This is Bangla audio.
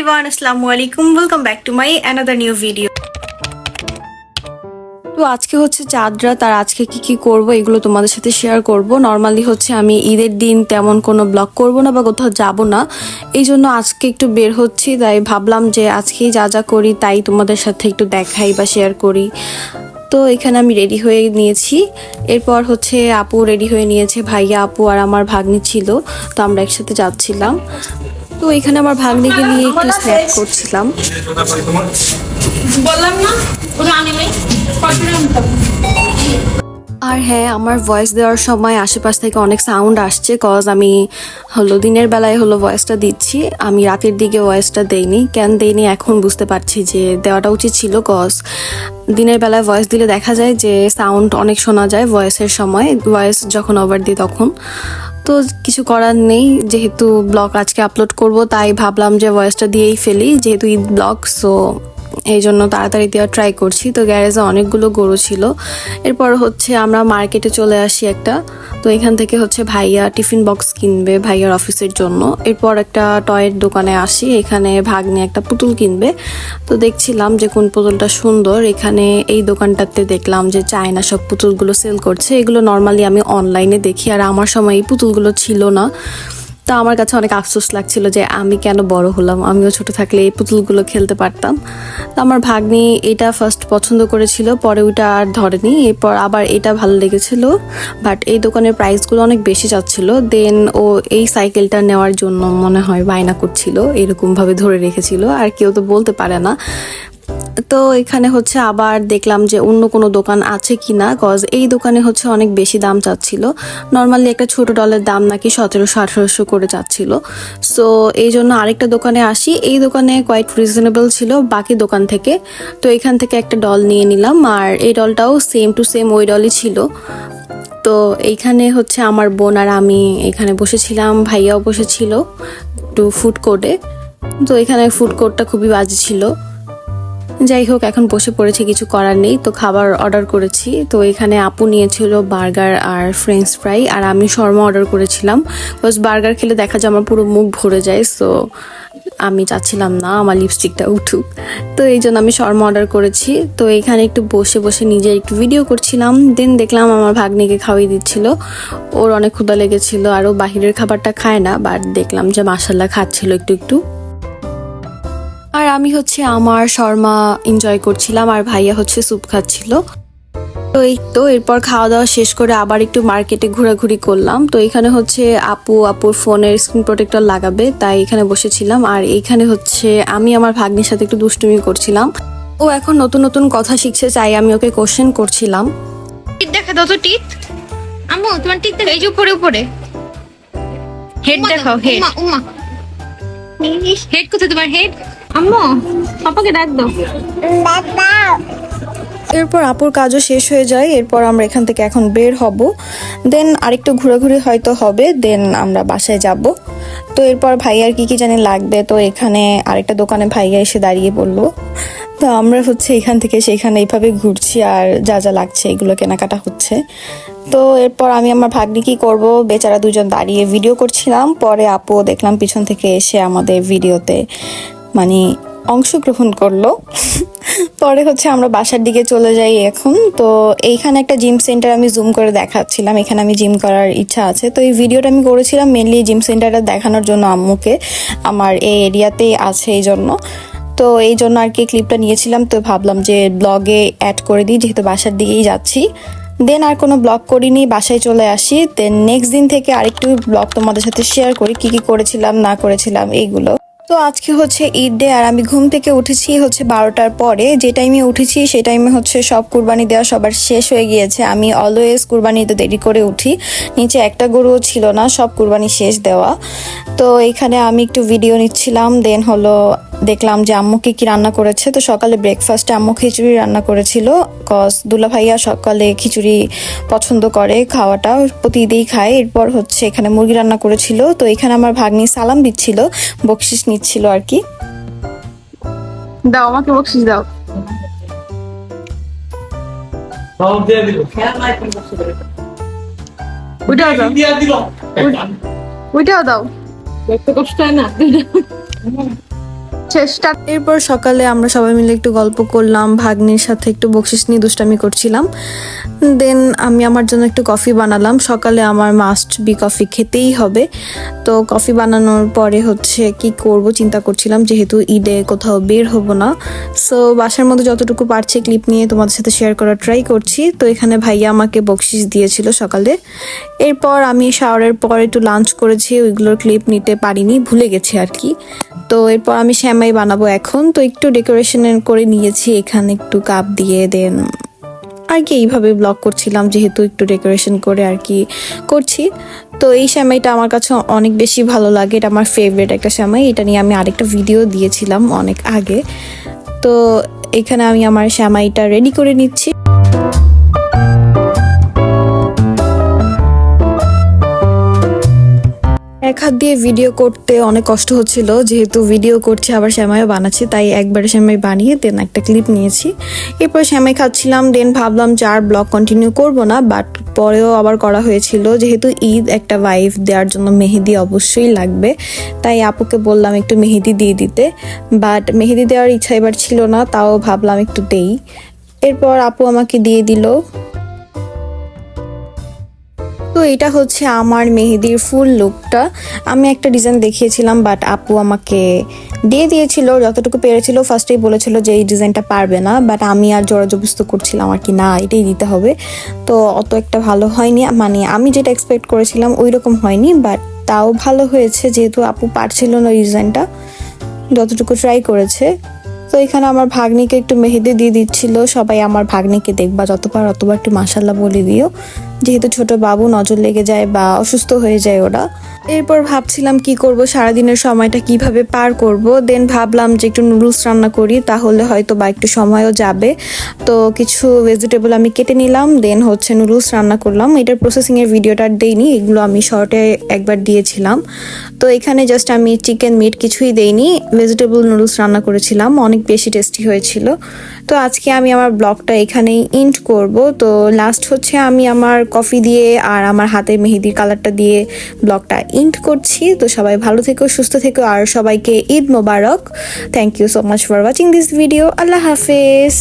এভরিওয়ান আসসালামু আলাইকুম welcome back to my another new video তো আজকে হচ্ছে চাঁদ রাত আর আজকে কি কি করব এগুলো তোমাদের সাথে শেয়ার করব। নর্মালি হচ্ছে আমি ঈদের দিন তেমন কোনো ব্লগ করব না বা কোথাও যাব না। এই জন্য আজকে একটু বের হচ্ছি, তাই ভাবলাম যে আজকেই যা যা করি তাই তোমাদের সাথে একটু দেখাই বা শেয়ার করি। তো এখানে আমি রেডি হয়ে নিয়েছি। এরপর হচ্ছে আপু রেডি হয়ে নিয়েছে, ভাইয়া, আপু আর আমার ভাগ্নি ছিল, তো আমরা একসাথে যাচ্ছিলাম। তো এখানে আমার ভাগ্নিকে নিয়ে একটু স্ন্যাপ করছিলাম। বললাম না আর হ্যাঁ আমার ভয়েস দেওয়ার সময় আশেপাশ থেকে অনেক সাউন্ড আসছে কজ আমি হলো দিনের বেলায় হলো ভয়েসটা দিচ্ছি। আমি রাতের দিকে ভয়েসটা দেইনি, কেন দেইনি এখন বুঝতে পারছি যে দেওয়াটা উচিত ছিল কজ দিনের বেলায় ভয়েস দিলে দেখা যায় যে সাউন্ড অনেক শোনা যায় ভয়েসের সময় ভয়েস যখন ওভার দিই তখন। তো কিছু করার নেই, যেহেতু ব্লগ আজকে আপলোড করব, তাই ভাবলাম যে ভয়েসটা দিয়েই ফেলি, যেহেতু ঈদ ব্লগ সো এই জন্য তাড়াতাড়ি দেওয়ার ট্রাই করছি। তো গ্যারেজে অনেকগুলো গরু ছিল। এরপর হচ্ছে আমরা মার্কেটে চলে আসি একটা। তো এখান থেকে হচ্ছে ভাইয়া টিফিন বক্স কিনবে ভাইয়ার অফিসের জন্য। এরপর একটা টয়ের দোকানে আসি। এখানে ভাগ্নে একটা পুতুল কিনবে। তো দেখছিলাম যে কোন পুতুলটা সুন্দর। এখানে এই দোকানটাতে দেখলাম যে চায়না সব পুতুলগুলো সেল করছে। এগুলো নর্মালি আমি অনলাইনে দেখি। আর আমার সময় এই পুতুলগুলো ছিল না। তো আমার কাছে অনেক আফসোস লাগছিল যে আমি কেন বড় হলাম? আমিও ছোট থাকলে এই পুতুলগুলো খেলতে পারতাম। তো আমার ভাগ্নি এটা ফার্স্ট পছন্দ করেছিল, পরে ওইটা আর ধরেনি। এরপর আবার এটা ভালো লেগেছিল বাট এই দোকানের প্রাইসগুলো অনেক বেশি যাচ্ছিল দেন ও এই সাইকেলটা নেওয়ার জন্য মনে হয় বায়না করছিল, এরকমভাবে ধরে রেখেছিল। আর কেউ তো বলতে পারে না। তো এখানে হচ্ছে আবার দেখলাম যে অন্য কোনো দোকান আছে কি না কজ এই দোকানে হচ্ছে অনেক বেশি দাম চাচ্ছিল। নর্মালি একটা ছোট ডলের দাম নাকি সতেরোশো, আঠারোশো করে চাচ্ছিল। সো এই জন্য আরেকটা দোকানে আসি। এই দোকানে কোয়াইট রিজনেবল ছিল বাকি দোকান থেকে। তো এখান থেকে একটা ডল নিয়ে নিলাম আর এই ডলটাও সেম টু সেম ওই ডলই ছিল। তো এইখানে হচ্ছে আমার বোন আর আমি এখানে বসেছিলাম, ভাইয়াও বসেছিল, একটু ফুড কোর্টে তো এখানে ফুড কোর্টটা খুবই বাজে ছিল। যাই হোক, এখন বসে পড়েছি, কিছু করার নেই। তো খাবার অর্ডার করেছি। তো এখানে আপু নিয়েছিল বার্গার আর ফ্রেঞ্চ ফ্রাই আর আমি শর্মা অর্ডার করেছিলাম। বাস বার্গার খেলে দেখা যায় আমার পুরো মুখ ভরে যায় সো আমি চাচ্ছিলাম না, আমার লিপস্টিকটা উঠুক। তো এই জন্য আমি শর্মা অর্ডার করেছি। তো এখানে একটু বসে বসে নিজে একটু ভিডিও করছিলাম। দেন দেখলাম আমার ভাগ্নিকে খাওয়াই দিচ্ছিল। ওর অনেক ক্ষুদা লেগেছিল, আর ও বাহিরের খাবারটা খায় না বাট দেখলাম যে মাসাল্লাহ খাচ্ছিল একটু একটু। আর আমি হচ্ছে আমার শর্মা এনজয় করছিলাম আর ভাইয়া হচ্ছে স্যুপ খাচ্ছিল। তো এই তো এরপর খাওয়া দাওয়া শেষ করে আবার একটু মার্কেটে ঘোরাঘুরি করলাম। তো এখানে হচ্ছে আপু আপুর ফোনের স্ক্রিন প্রোটেক্টর লাগাবে তাই এখানে বসেছিলাম। আর এইখানে হচ্ছে আমি আমার ভাগ্নির সাথে একটু দুষ্টুমি করছিলাম। ও এখন নতুন নতুন কথা শিখছে চাই আমি ওকে কোশ্চেন করছিলাম। টিট দেখা দাও তো টিট আম্মু তোমার টিট দেখা এই যে উপরে উপরে। হেড দেখাও হেড উমা হেড কোথায় তোমার হেড আম্মু পাপাকে ডাক দাও। এরপর আপুর কাজও শেষ হয়ে যায়, এরপর আমরা এখান থেকে এখন বের হব। দেন আরেকটু ঘোরাঘুরি হয়তো হবে, দেন আমরা বাসায় যাব। তো এরপর ভাইয়ার কি কি জানি লাগবে, তো এখানে আরেকটা দোকানে ভাইয়া এসে দাঁড়িয়ে বলল। তো আমরা হচ্ছে এখান থেকে সেখানে এইভাবে ঘুরছি আর যা যা লাগছে এগুলো কেনাকাটা হচ্ছে। তো এরপর আমি আমার ভাগ্নি কি করব, বেচারা দুজন দাঁড়িয়ে ভিডিও করছিলাম, পরে আপু দেখলাম পিছন থেকে এসে আমাদের ভিডিওতে মানে অংশগ্রহণ করল। পরে হচ্ছে আমরা বাসার দিকে চলে যাই এখন। তো এইখানে একটা জিম সেন্টার আমি জুম করে দেখাচ্ছিলাম। এখানে আমি জিম করার ইচ্ছা আছে। তো এই ভিডিওটা আমি করেছিলাম মেনলি জিম সেন্টারটা দেখানোর জন্য আম্মুকে। আমার এই এরিয়াতেই আছে এই জন্য। তো এই জন্য আর কি ক্লিপটা নিয়েছিলাম। তো ভাবলাম যে ব্লগে অ্যাড করে দিই, যেহেতু বাসার দিকেই যাচ্ছি। দেন আর কোনো ব্লগ করিনি, বাসায় চলে আসি। দেন নেক্সট দিন থেকে আরেকটু ব্লগ তোমাদের সাথে শেয়ার করি, কি কি করেছিলাম, না করেছিলাম, এইগুলো। তো আজকে হচ্ছে ঈদ ডে, আর আমি ঘুম থেকে উঠেছি হচ্ছে বারোটার পরে। যে টাইমে উঠেছি সেই টাইমে হচ্ছে সব কুরবানি দেওয়া সবার শেষ হয়ে গিয়েছে। আমি অলওয়েজ কুরবানিতে দেরি করে উঠি। নিচে একটা গরুও ছিল না, সব কুরবানি শেষ দেওয়া। তো এখানে আমি একটু ভিডিও নিচ্ছিলাম দেন হলো দেখলাম যে আম্মুকে কি রান্না করেছে। তো সকালে ব্রেকফাস্টে আম্মু খিচুড়ি রান্না করেছিল। কস দুলা ভাইয়া সকালে খিচুড়ি পছন্দ করে, খাওয়াটা প্রতিদিনই খায়। এরপর হচ্ছে এখানে মুরগি রান্না করেছিল। তো এখানে আমার ভাগ্নি সালাম দিচ্ছিল, বকশিস নিচ্ছিল আর কি। দাও আমাকে বকশিস দাও। সব দিয়ে দিল। ওইটাও দাও। ওইটাও দাও। দেখতে কষ্ট হয় না? চেষ্টা। এরপর সকালে আমরা সবাই মিলে একটু গল্প করলাম, ভাগ্নির সাথে একটু বকশিস নিয়ে দুষ্টামি করছিলাম। দেন আমি আমার জন্য একটু কফি বানালাম। সকালে আমার মাস্ট বি কফি খেতেই হবে। তো কফি বানানোর পরে হচ্ছে কি করব চিন্তা করছিলাম, যেহেতু ঈদে কোথাও বের হব না। সো বাসার মধ্যে যতটুকু পারছি ক্লিপ নিয়ে তোমাদের সাথে শেয়ার করার ট্রাই করছি। তো এখানে ভাইয়া আমাকে বকশিস দিয়েছিল সকালে। এরপর আমি শাওয়ারের পর একটু লাঞ্চ করেছি, ওইগুলোর ক্লিপ নিতে পারিনি, ভুলে গেছি আর কি। তো এরপর আমি শ্যামাই বানাবো এখন, তো একটু ডেকোরেশন করে নিয়েছি, এখানে একটু কাপ দিয়ে দেন আর কি এইভাবে ব্লগ করছিলাম, যেহেতু একটু ডেকোরেশন করে আর কি করছি। তো এই শ্যামাইটা আমার কাছে অনেক বেশি ভালো লাগে, এটা আমার ফেভারিট একটা শ্যামাই এটা নিয়ে আমি আরেকটা ভিডিও দিয়েছিলাম অনেক আগে। তো এখানে আমি আমার শ্যামাইটা রেডি করে নিচ্ছি। এক হাত দিয়ে ভিডিও করতে অনেক কষ্ট হচ্ছিল। যেহেতু ভিডিও করছি, আবার শ্যামাইও বানাচ্ছি, তাই একবারে শ্যামাই বানিয়ে দেন একটা ক্লিপ নিয়েছি। এরপর শ্যামাই খাচ্ছিলাম দেন ভাবলাম আর ব্লগ কন্টিনিউ করব না বাট পরেও আবার করা হয়েছিল। যেহেতু ঈদ একটা ওয়াইফ দেওয়ার জন্য মেহেদি অবশ্যই লাগবে, তাই আপুকে বললাম একটু মেহেদি দিয়ে দিতে। বাট মেহেদি দেওয়ার ইচ্ছা এবার ছিল না, তাও ভাবলাম একটু দেই। এরপর আপু আমাকে দিয়ে দিল। তো এটা হচ্ছে আমার মেহেদির ফুল লুকটা আমি একটা ডিজাইন দেখিয়েছিলাম বাট আপু আমাকে দিয়ে দিয়েছিল, যতটুকু পেরেছিল ফার্স্টেই বলেছিল যে এই ডিজাইনটা পারবে না বাট আমি আর জোরাজবস্ত করছিলাম আর কি, না, এটাই দিতে হবে। তো অত একটা ভালো হয়নি মানে আমি যেটা এক্সপেক্ট করেছিলাম ওই রকম হয়নি বাট তাও ভালো হয়েছে, যেহেতু আপু পারছিল না ওই ডিজাইনটা যতটুকু ট্রাই করেছে। তো এখানে আমার ভাগ্নিকে একটু মেহেদি দিয়ে দিচ্ছিল, সবাই আমার ভাগ্নিকে দেখবা যতবার, অতবার একটু মাসাল্লাহ বলে দিও। যেহেতু ছোট বাবু নজর লেগে যায় বা অসুস্থ হয়ে যায় ওরা। এরপর ভাবছিলাম কি করব, সারাদিনের সময়টা কীভাবে পার করব। দেন ভাবলাম যে একটু নুডলস রান্না করি, তাহলে হয়তো বা একটু সময়ও যাবে। তো কিছু ভেজিটেবল আমি কেটে নিলাম দেন হচ্ছে নুডলস রান্না করলাম। এটার প্রসেসিংয়ের ভিডিওটা দেইনি, এগুলো আমি শর্টে একবার দিয়েছিলাম। তো এখানে জাস্ট আমি চিকেন মিট কিছুই দেইনি ভেজিটেবল নুডলস রান্না করেছিলাম, অনেক বেশি টেস্টি হয়েছিল। তো আজকে আমি আমার ব্লগটা এখানেই ইন্ড করব। তো লাস্ট হচ্ছে আমি আমার কফি দিয়ে আর আমার হাতের মেহেদির কালারটা দিয়ে ব্লগটা ইন্ট করছি। তো সবাই ভালো থেকো, সুস্থ থেকো আর সবাইকে ঈদ মোবারক। Thank you so much for watching this video Allah হাফেজ।